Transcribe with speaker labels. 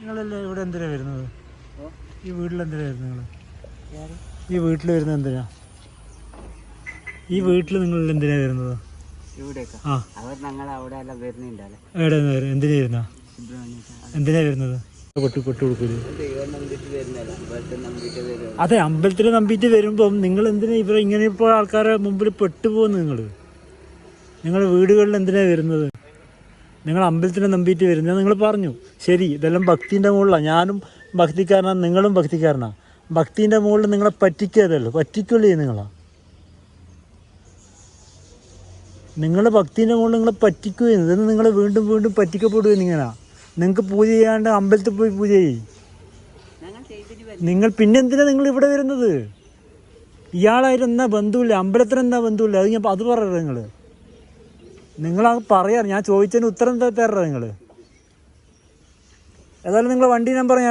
Speaker 1: നിങ്ങളല്ലേ ഇവിടെ എന്തിനാ വരുന്നത്? ഈ വീട്ടിൽ എന്തിനാ വരുന്നത് നിങ്ങൾ ഈ വീട്ടിൽ വരുന്നത് എന്തിനാ? ഈ വീട്ടിൽ നിങ്ങൾ എന്തിനാ വരുന്നത്? എന്തിനാ എന്തിനാ വരുന്നത്?
Speaker 2: നമ്പിട്ട് അമ്പലത്തിൽ നമ്പിട്ട്
Speaker 1: അതെ അമ്പലത്തിൽ നമ്പിയിട്ട് വരുമ്പം നിങ്ങൾ എന്തിനാ ഇവിടെ ഇങ്ങനെ ഇപ്പോൾ ആൾക്കാരെ മുമ്പിൽ പെട്ടുപോകുന്നു നിങ്ങൾ നിങ്ങളുടെ വീടുകളിൽ എന്തിനാ വരുന്നത്? നിങ്ങൾ അമ്പലത്തിനെ നമ്പിയിട്ട് വരുന്നത് നിങ്ങൾ പറഞ്ഞു. ശരി ഇതെല്ലാം ഭക്തിന്റെ മുകളിലാണ് ഞാനും ഭക്തിക്കാരനാണ് നിങ്ങളും ഭക്തിക്കാരനാണ് ഭക്തിന്റെ മുകളിൽ നിങ്ങളെ പറ്റിക്കാതല്ലോ പറ്റിക്കുള്ളേ നിങ്ങളാ. നിങ്ങൾ ഭക്തിന്റെ മുകളിൽ നിങ്ങളെ പറ്റിക്കുകയും ഇതെന്ന് നിങ്ങൾ വീണ്ടും വീണ്ടും പറ്റിക്കപ്പെടുകയും ഇങ്ങനെ. നിങ്ങൾക്ക് പൂജ ചെയ്യാണ്ട് അമ്പലത്തിൽ പോയി പൂജ ചെയ്യും. നിങ്ങൾ പിന്നെന്തിനാ നിങ്ങൾ ഇവിടെ വരുന്നത്? ഇയാളായിട്ട് എന്നാ ബന്ധുവില്ല. അമ്പലത്തിന് എന്താ ബന്ധുവില്ല? അത് ഞാൻ അത് പറയരുത് നിങ്ങൾ നിങ്ങൾ അത് പറയാറ് ഞാൻ ചോദിച്ചതിന് ഉത്തരം തരാറ് നിങ്ങൾ ഏതായാലും നിങ്ങളെ വണ്ടി നമ്പർ ഞാൻ